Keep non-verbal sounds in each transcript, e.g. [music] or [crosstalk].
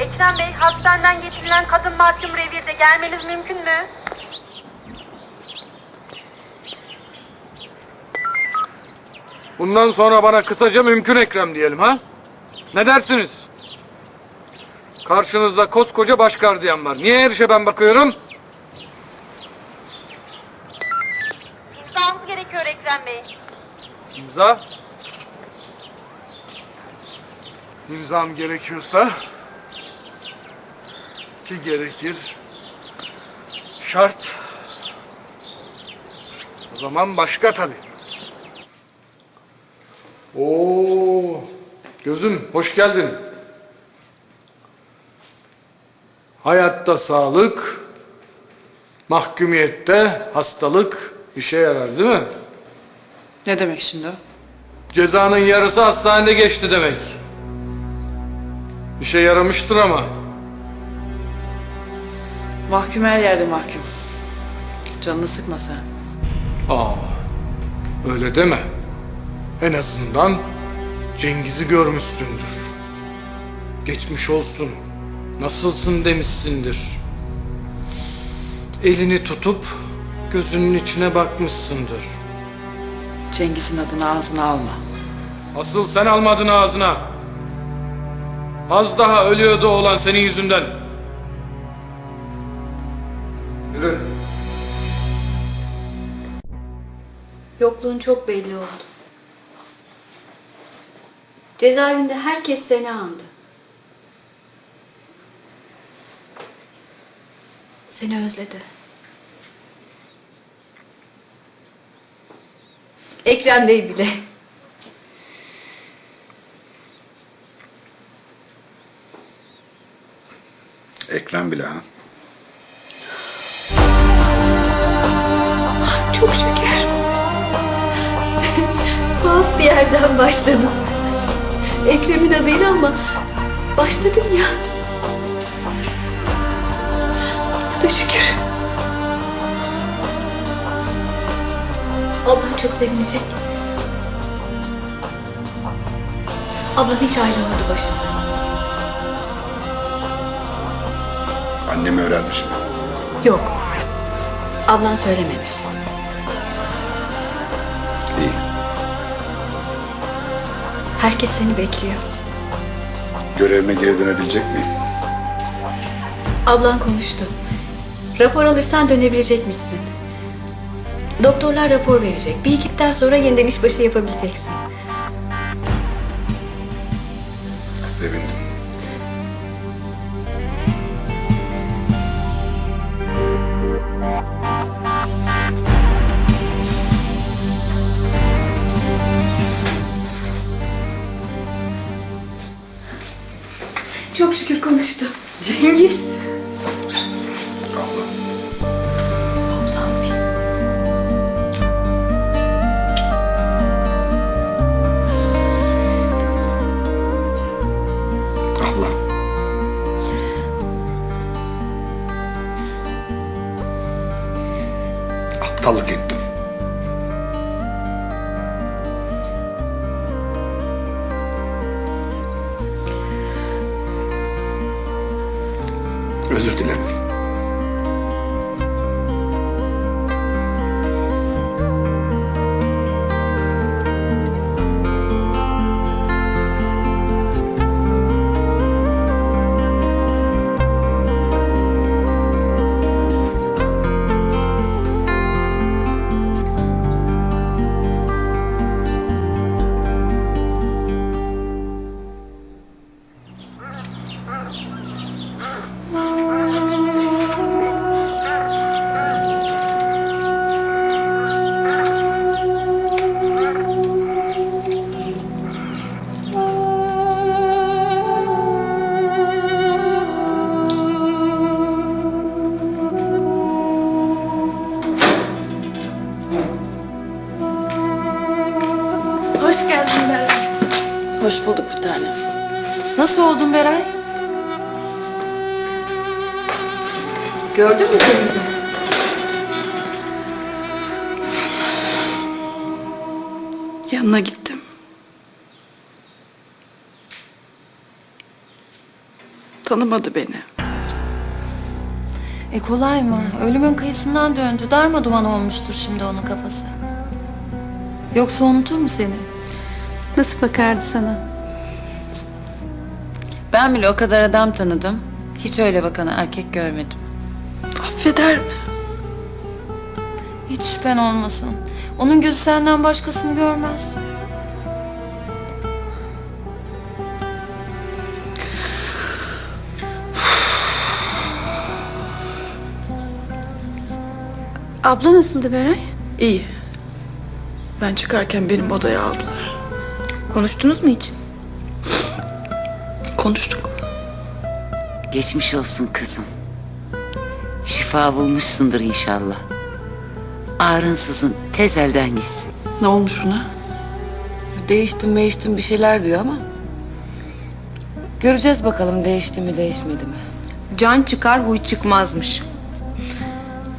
Ekrem Bey, hastaneden getirilen kadın mahkum revirde gelmeniz mümkün mü? Bundan sonra bana kısaca mümkün Ekrem diyelim ha? Ne dersiniz? Karşınızda koskoca baş gardiyan var. Niye her işe ben bakıyorum? İmzanız gerekiyor Ekrem Bey. İmza. İmzam gerekiyorsa ki gerekir. Şart. O zaman başka tabii. Oo, gözüm hoş geldin. Hayatta sağlık, mahkumiyette hastalık işe yarar değil mi? Ne demek şimdi o? Cezanın yarısı hastanede geçti demek. İşe yaramıştır ama. Mahkum her yerde mahkum. Canını sıkma sen. Aa, öyle deme. En azından Cengiz'i görmüşsündür. Geçmiş olsun. Nasılsın demişsindir. Elini tutup gözünün içine bakmışsındır. Cengiz'in adını ağzına alma. Asıl sen almadın ağzına. Az daha ölüyordu oğlan senin yüzünden. Yürü. Yokluğun çok belli oldu. Cezaevinde herkes seni andı. Seni özledi. Ekrem Bey bile. Ekrem bile ha. Çok şükür. Tuhaf bir yerden başladım. Ekrem'in adıyla ama başladın ya. Bu da şükür. Ablan çok sevinecek. Ablan hiç ayrılmadı başımdan. Annem öğrenmiş mi? Yok. Ablan söylememiş. Herkes seni bekliyor. Görevime geri dönebilecek miyim? Ablan konuştu. Rapor alırsan dönebilecekmişsin. Doktorlar rapor verecek. Bir ikiden sonra yeniden işbaşı yapabileceksin. Çok şükür konuştu. Cengiz. Özür dilerim. Hoş bulduk bir tane. Nasıl oldun Beray? Gördün mü Deniz'i? Yanına gittim. Tanımadı beni. E kolay mı? Ölümün kıyısından döndü. Darma duman olmuştur şimdi onun kafası. Yoksa unutur mu seni? Nasıl bakardı sana? Ben bile o kadar adam tanıdım. Hiç öyle bakan erkek görmedim. Affeder mi? Hiç şüphen olmasın. Onun gözü senden başkasını görmez. Abla nasıldı Beray? İyi. Ben çıkarken benim odaya aldılar. Konuştunuz mu hiç? Konuştuk. Geçmiş olsun kızım. Şifa bulmuşsundur inşallah. Ağrınsızın tez elden gitsin. Ne olmuş buna? Değiştim değiştim bir şeyler diyor ama. Göreceğiz bakalım değişti mi değişmedi mi. Can çıkar huy çıkmazmış.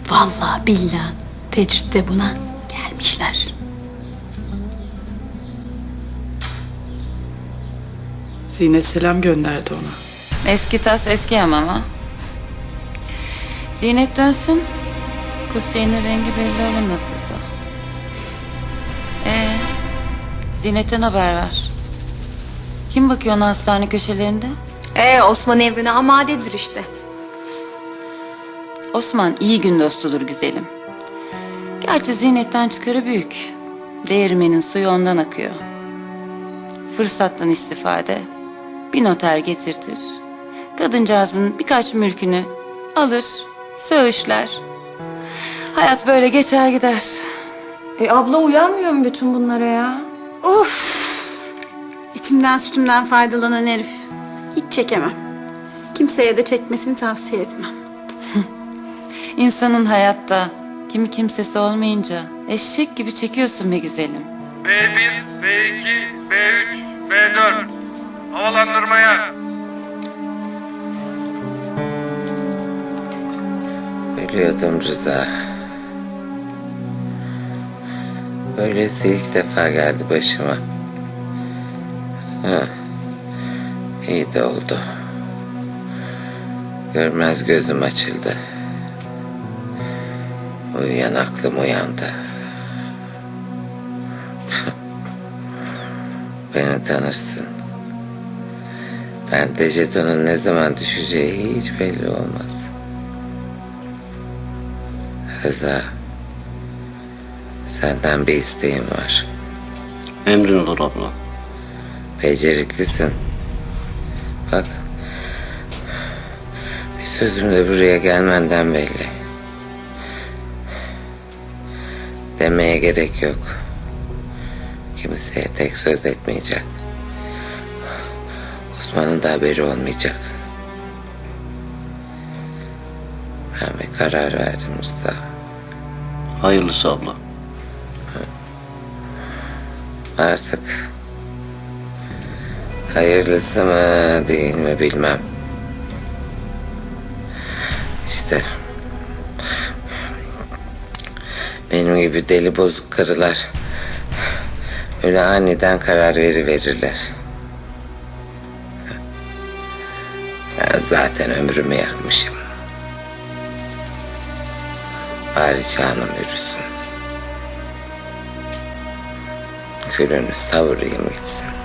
Vallahi billahi tecritte buna gelmişler. Zinet selam gönderdi ona. Eski tas eski hamam ha. Zinet dönsün. Kusiye'nin rengi belli olur nasılsa. Ee, Zinet'ten haber ver. Kim bakıyor ona hastane köşelerinde? Ee Osman Emre'ne amadedir işte. Osman iyi gün dostudur güzelim. Gerçi Zinet'ten çıkarı büyük. Değirmenin suyu ondan akıyor. Fırsattan istifade. Bir noter getirtir. Kadıncağızın birkaç mülkünü alır, söğüşler. Hayat böyle geçer gider. E abla uyanmıyor mu bütün bunlara ya? İçimden sütümden faydalanan herif. Hiç çekemem. Kimseye de çekmesini tavsiye etmem. [laughs] İnsanın hayatta kimi kimsesi olmayınca eşek gibi çekiyorsun be güzelim. B1, B2, B3, B4. Havalandırmaya. Ölüyordum Rıza. Böylesi ilk defa geldi başıma. Ha. İyi de oldu. Görmez gözüm açıldı. Uyuyan aklım uyandı. Beni tanırsın. Ben de jetonun ne zaman düşeceği hiç belli olmaz. Rıza. Senden bir isteğim var. Emrin olur abla. Beceriklisin. Bak. Bir sözümle buraya gelmenden belli. Demeye gerek yok. Kimseye tek söz etmeyeceğim. Osman'ın da haberi olmayacak. Ben bir karar verdim Rıza. Hayırlısı abla. Artık hayırlısı mı değil mi bilmem. İşte benim gibi deli bozuk karılar öyle aniden karar veriverirler. Ben zaten ömrümü yakmışım. Bari canım yürüsün. Külünü savurayım gitsin.